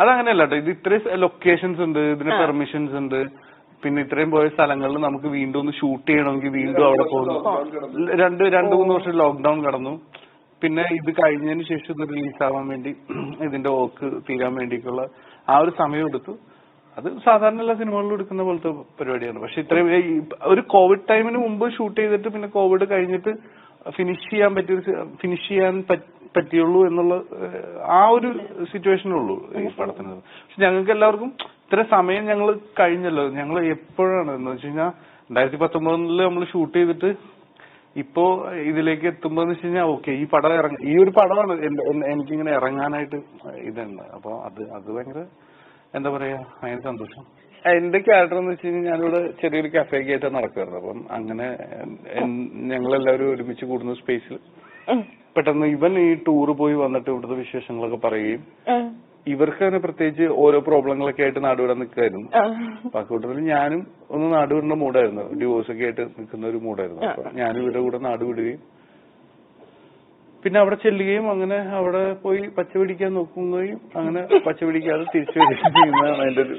അതങ്ങനെയല്ല കേട്ടോ ഇത് ഇത്രയും ലൊക്കേഷൻസ് ഉണ്ട് ഇതിന് പെർമിഷൻസ് ഉണ്ട്. പിന്നെ ഇത്രയും പോയ സ്ഥലങ്ങളിൽ നമുക്ക് വീണ്ടും ഒന്ന് ഷൂട്ട് ചെയ്യണമെങ്കിൽ വീണ്ടും അവിടെ പോകുന്നു. രണ്ട് രണ്ട് മൂന്ന് വർഷം ലോക്ക്ഡൌൺ കടന്നു. പിന്നെ ഇത് കഴിഞ്ഞതിന് ശേഷം ഇത് റിലീസ് ആവാൻ വേണ്ടി ഇതിന്റെ ഓക്ക് തീരാൻ വേണ്ടിയിട്ടുള്ള ആ ഒരു സമയം എടുത്തു. അത് സാധാരണ എല്ലാ സിനിമകളിലും എടുക്കുന്ന പോലത്തെ പരിപാടിയാണ്. പക്ഷെ ഇത്രയും ഒരു കോവിഡ് ടൈമിന് മുമ്പ് ഷൂട്ട് ചെയ്തിട്ട് പിന്നെ കോവിഡ് കഴിഞ്ഞിട്ട് ഫിനിഷ് ചെയ്യാൻ പറ്റിയ ഫിനിഷ് ചെയ്യാൻ പറ്റ- പറ്റിയുള്ളൂ എന്നുള്ള ആ ഒരു സിറ്റുവേഷനുള്ളൂ ഈ പടത്തിന്. പക്ഷെ ഞങ്ങൾക്ക് എല്ലാവർക്കും ഇത്ര സമയം ഞങ്ങൾ കഴിഞ്ഞല്ലോ. ഞങ്ങൾ എപ്പോഴാണ് എന്ന് വെച്ച് കഴിഞ്ഞാൽ രണ്ടായിരത്തി പത്തൊമ്പതിൽ നമ്മൾ ഷൂട്ട് ചെയ്തിട്ട് ഇപ്പോ ഇതിലേക്ക് എത്തുമ്പോ എന്ന് വെച്ച് കഴിഞ്ഞാൽ ഓക്കെ ഈ പടം ഇറങ്ങ ഈ ഒരു പടമാണ് എനിക്കിങ്ങനെ ഇറങ്ങാനായിട്ട് ഇതുണ്ട്. അപ്പൊ അത് അത് ഭയങ്കര എന്താ പറയാ ഭയങ്കര സന്തോഷം. എന്റെ ക്യാരക്ടർ എന്ന് വെച്ച് കഴിഞ്ഞാൽ ഞാനിവിടെ ചെറിയൊരു കഫേക്ക് ആയിട്ട് നടക്കാറുണ്ട് അപ്പം അങ്ങനെ ഞങ്ങൾ എല്ലാവരും ഒരുമിച്ച് കൂടുന്ന സ്പേസിൽ. പെട്ടെന്ന് ഇവൻ ഈ ടൂർ പോയി വന്നിട്ട് ഇവിടുത്തെ വിശേഷങ്ങളൊക്കെ പറയുകയും. ഇവർക്ക് തന്നെ പ്രത്യേകിച്ച് ഓരോ പ്രോബ്ലങ്ങളൊക്കെ ആയിട്ട് നാടുവിടാൻ നിൽക്കായിരുന്നു. അപ്പൊ ആ കൂട്ടത്തിൽ ഞാനും ഒന്ന് നാട് വിടുന്ന മൂടായിരുന്നു ഡിവോഴ്സ് ഒക്കെ ആയിട്ട് നിൽക്കുന്ന ഒരു മൂടായിരുന്നു അപ്പൊ ഞാനും ഇവരുടെ കൂടെ നാട് വിടുകയും പിന്നെ അവിടെ ചെല്ലുകയും അങ്ങനെ അവിടെ പോയി പച്ച പിടിക്കാൻ നോക്കുകയും അങ്ങനെ പച്ച പിടിക്കാതെ തിരിച്ചു വരികയും ചെയ്യുന്നതാണ് അതിന്റെ ഒരു